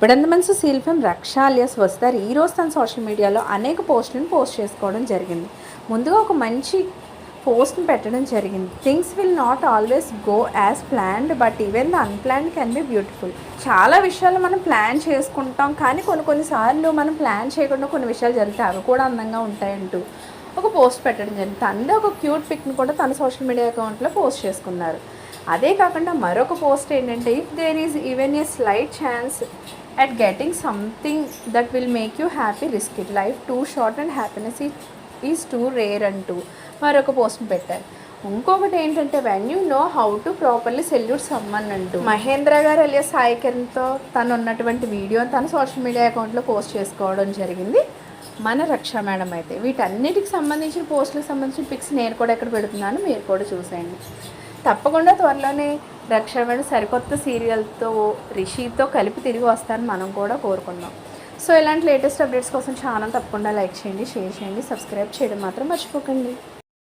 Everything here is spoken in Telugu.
ఇప్పుడంత మంచి సీల్ ఫిల్మ్ రక్ష అలియాస్ వస్తారు ఈ రోజు తన సోషల్ మీడియాలో అనేక పోస్టులను పోస్ట్ చేసుకోవడం జరిగింది. ముందుగా ఒక మంచి పోస్ట్ని పెట్టడం జరిగింది. Things will not always go as planned but even the unplanned can be beautiful. చాలా విషయాలు మనం ప్లాన్ చేసుకుంటాం కానీ కొన్ని కొన్నిసార్లు మనం ప్లాన్ చేయకుండా కొన్ని విషయాలు జరుగుతాయి అవి కూడా అందంగా ఉంటాయంటూ ఒక పోస్ట్ పెట్టడం జరిగింది. తనదే ఒక క్యూట్ పిక్ని కూడా తన సోషల్ మీడియా అకౌంట్లో పోస్ట్ చేసుకున్నారు. అదే కాకుండా మరొక పోస్ట్ ఏంటంటే if there is even a slight chance at getting something that will make you happy risk it life too short and happiness is too rare అంటూ మరొక పోస్ట్ పెట్టారు. ఇంకొకటి ఏంటంటే when you know how to properly salute someone అంటూ. మహేంద్ర గారు అలియా సాయి కిరణ్తో తను ఉన్నటువంటి వీడియో తన సోషల్ మీడియా అకౌంట్లో పోస్ట్ చేసుకోవడం జరిగింది. మన రక్ష మేడం అయితే. వీటన్నిటికి సంబంధించిన పోస్టులకు సంబంధించిన పిక్స్ నేను కూడా ఎక్కడ పెడుతున్నాను. మీరు కూడా చూసేయండి. తప్పకుండా త్వరలోనే రక్ష సరికొత్త సీరియల్తో రిషితో కలిపి తిరిగి వస్తారని మనం కూడా కోరుకుందాం. సో ఇలాంటి లేటెస్ట్ అప్డేట్స్ కోసం ఛానల్ తప్పకుండా లైక్ చేయండి షేర్ చేయండి సబ్స్క్రైబ్ చేయడం మాత్రం మర్చిపోకండి.